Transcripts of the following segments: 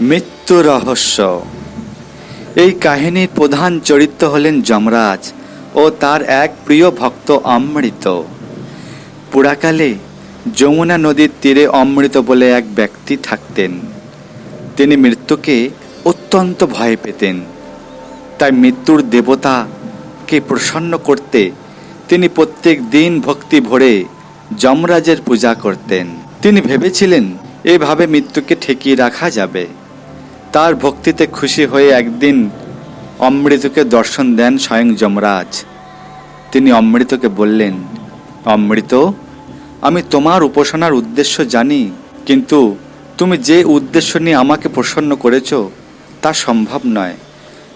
মৃত্যু রহস্য। এই কাহিনীর প্রধান চরিত্র হলেন যমরাজ ও তার এক প্রিয় ভক্ত অমৃত। পুরাকালে যমুনা নদীর তীরে অমৃত বলে এক ব্যক্তি থাকতেন। তিনি মৃত্যুকে অত্যন্ত ভয় পেতেন। তাই মৃত্যুর দেবতাকে প্রসন্ন করতে তিনি প্রত্যেক দিন ভক্তি ভরে যমরাজের পূজা করতেন। তিনি ভেবেছিলেন, এভাবে মৃত্যুকে ঠেকিয়ে রাখা যাবে। তার ভক্তিতে খুশি হয়ে একদিন অমৃতকে দর্শন দেন স্বয়ং যমরাজ। তিনি অমৃতকে বললেন, অমৃত, আমি তোমার উপাসনার উদ্দেশ্য জানি, কিন্তু তুমি যে উদ্দেশ্য নিয়ে আমাকে প্রসন্ন করেছ, তা সম্ভব নয়।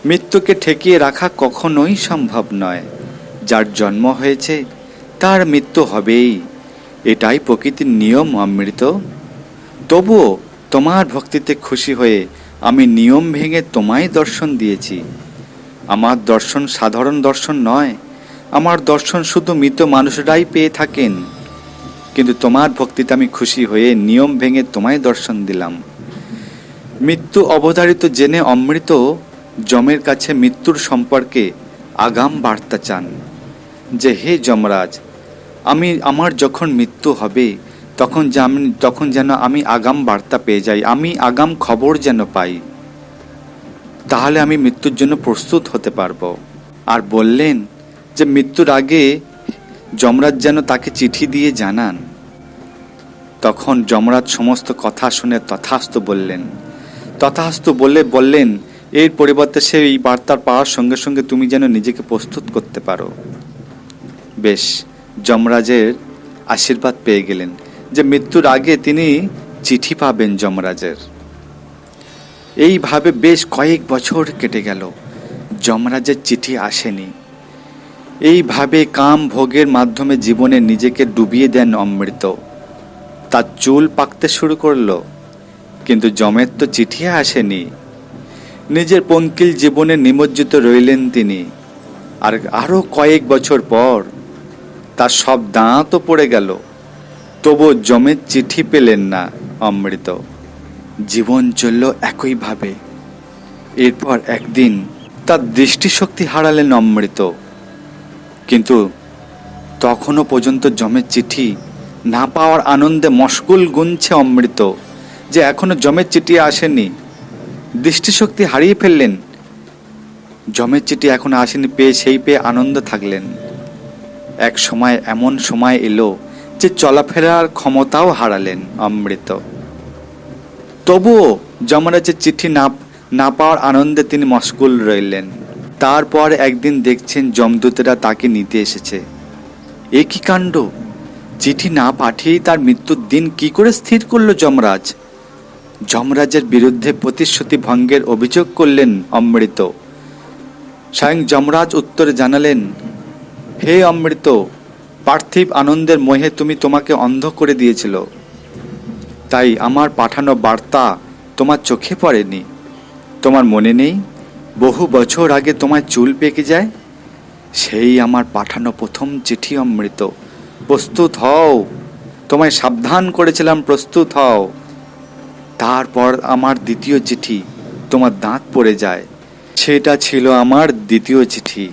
মৃত্যুকে ঠেকিয়ে রাখা কখনোই সম্ভব নয়। যার জন্ম হয়েছে, তার মৃত্যু হবেই। এটাই প্রকৃতির নিয়ম, অমৃত। তবুও তোমার ভক্তিতে খুশি হয়ে আমি নিয়ম ভেঙে তোমায় দর্শন দিয়েছি। আমার দর্শন সাধারণ দর্শন নয়। আমার দর্শন শুধু মৃত মানুষরাই পেয়ে থাকেন। কিন্তু তোমার ভক্তিতে আমি খুশি হয়ে নিয়ম ভেঙে তোমায় দর্শন দিলাম। মৃত্যু অবধারিত জেনে অমৃত যমের কাছে মৃত্যুর সম্পর্কে আগাম বার্তা চান। যে, হে যমরাজ, আমি, আমার যখন মৃত্যু হবে তখন তখন যেন আমি আগাম বার্তা পেয়ে যাই, আমি আগাম খবর যেন পাই, তাহলে আমি মৃত্যুর জন্য প্রস্তুত হতে পারব। আর বললেন যে মৃত্যুর আগে যমরাজ যেন তাকে চিঠি দিয়ে জানান। তখন যমরাজ সমস্ত কথা শুনে তথাস্তু বললেন। তথাস্তু বলে বললেন, এর পরিবর্তে সে এই বার্তার পাওয়ার সঙ্গে সঙ্গে তুমি যেন নিজেকে প্রস্তুত করতে পারো। বেশ, যমরাজের আশীর্বাদ পেয়ে গেলেন। যে মৃত্যুর আগে তিনি চিঠি পাবেন যমরাজের। এইভাবে বেশ কয়েক বছর কেটে গেল, যমরাজের চিঠি আসেনি। এইভাবে কাম ভোগের মাধ্যমে জীবনে নিজেকে ডুবিয়ে দেন অমৃত। তার চুল পাকতে শুরু করল, কিন্তু জমের তো চিঠি আসেনি। নিজের পঙ্কিল জীবনে নিমজ্জিত রইলেন তিনি। আর আরও কয়েক বছর পর তার সব দাঁতও পড়ে গেল। তবু জমের চিঠি পেলেন না অমৃত। জীবন চলল একইভাবে এরপর একদিন তার দৃষ্টিশক্তি হারালেন অমৃত। কিন্তু তখনও পর্যন্ত জমের চিঠি না পাওয়ার আনন্দে মশগুল গুনছে অমৃত, যে এখনও জমের চিঠি আসেনি। দৃষ্টিশক্তি হারিয়ে ফেললেন। জমের চিঠি এখনও আসেনি পেয়ে সেই পেয়ে আনন্দ থাকলেন। এক সময় এমন সময় এলো যে চলাফেরার ক্ষমতাও হারালেন অমৃত। তবুও যমরাজের চিঠি না না পাওয়ার আনন্দে তিনি মশগুল রইলেন। তারপর একদিন দেখছেন যমদূতেরা তাকে নিতে এসেছে। এ কি কাণ্ড? চিঠি না পাঠিয়েই তার মৃত্যুর দিন কি করে স্থির করল যমরাজ? যমরাজের বিরুদ্ধে প্রতিশ্রুতি ভঙ্গের অভিযোগ করলেন অমৃত। স্বয়ং যমরাজ উত্তরে জানালেন, হে অমৃত পার্থিব আনন্দের মোহে তুমি তোমাকে অন্ধ করে দিয়েছিল। তাই আমার পাঠানো বার্তা তোমার চোখে পড়েনি। তোমার মনে নেই, বহু বছর আগে তোমার চুল পেকে যায়? সেই আমার পাঠানো প্রথম চিঠি অমৃত। প্রস্তুত হও, তোমায় সাবধান করেছিলাম, প্রস্তুত হও। তারপর আমার দ্বিতীয় চিঠি তোমার দাঁত পড়ে যায়। সেটা ছিল আমার দ্বিতীয় চিঠি।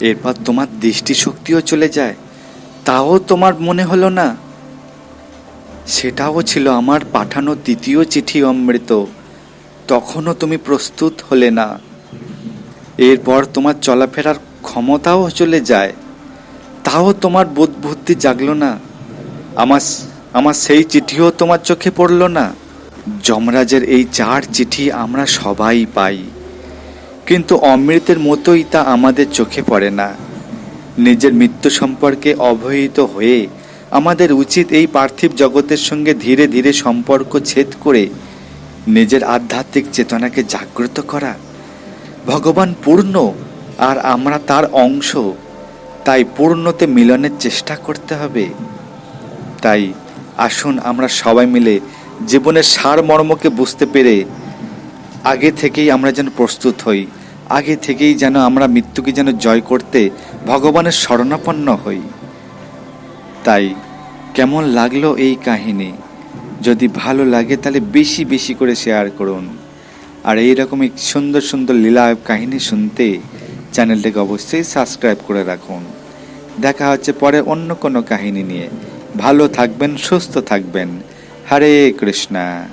এরপর তোমার দৃষ্টিশক্তিও চলে যায়। তাও তোমার মনে হলো না? সেটাও ছিল আমার পাঠানো দ্বিতীয় চিঠি, অমৃত। তখনও তুমি প্রস্তুত হলে না। এরপর তোমার চলাফেরার ক্ষমতাও চলে যায়। তাও তোমার বোধ বুদ্ধি জাগলো না। আমার আমার সেই চিঠিও তোমার চোখে পড়ল না। যমরাজের এই চার চিঠি আমরা সবাই পাই। কিন্তু অমৃতের মতোই তা আমাদের চোখে পড়ে না। নিজের মৃত্যু সম্পর্কে অবহিত হয়ে আমাদের উচিত এই পার্থিব জগতের সঙ্গে ধীরে ধীরে সম্পর্ক ছেদ করে নিজের আধ্যাত্মিক চেতনাকে জাগ্রত করা। ভগবান পূর্ণ আর আমরা তার অংশ, তাই পূর্ণতে মিলনের চেষ্টা করতে হবে। তাই আসুন আমরা সবাই মিলে জীবনের সারমর্মকে বুঝতে পেরে আগে থেকেই আমরা যেন প্রস্তুত হই, আগে থেকেই যেন আমরা মৃত্যুকে যেন জয় করতে ভগবানের শরণাপন্ন হই। তাই কেমন লাগল এই কাহিনী? যদি ভালো লাগে তাহলে বেশি বেশি করে শেয়ার করুন। আর এই রকমই সুন্দর সুন্দর লীলা কাহিনী শুনতে চ্যানেলটাকে অবশ্যই সাবস্ক্রাইব করে রাখুন। দেখা হচ্ছে পরে অন্য কোনো কাহিনী নিয়ে। ভালো থাকবেন, সুস্থ থাকবেন। হরে কৃষ্ণা।